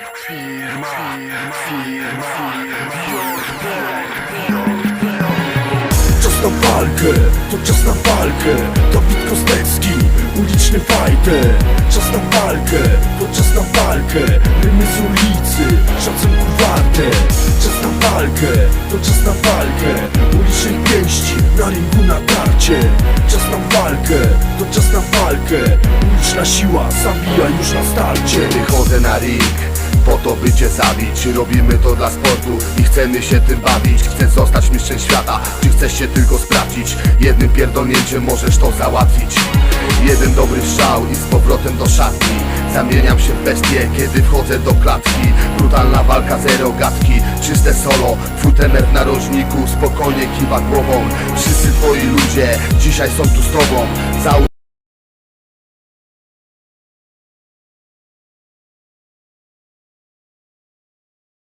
Firma, firma, Czas na walkę, to czas na walkę. Dawid Kostecki, uliczny fighter Czas na walkę, to czas na walkę. Rymy z ulicy, szacunku warte. Czas na walkę, to czas na walkę. Ulicznej pięści, na ringu na tarcie Czas na walkę, to czas na walkę. Uliczna siła zabija już na starcie. Wychodzę na ring po to by cię zabić. Robimy to dla sportu i chcemy się tym bawić. Chcesz zostać mistrzem świata, czy chcesz się tylko sprawdzić? Jednym pierdolnięciem możesz to załatwić. Jeden dobry strzał i z powrotem do szatni. Zamieniam się w bestię, kiedy wchodzę do klatki. Brutalna walka, zero gadki, czyste solo. Twój trener w narożniku spokojnie kiwa głową. Wszyscy twoi ludzie dzisiaj są tu z tobą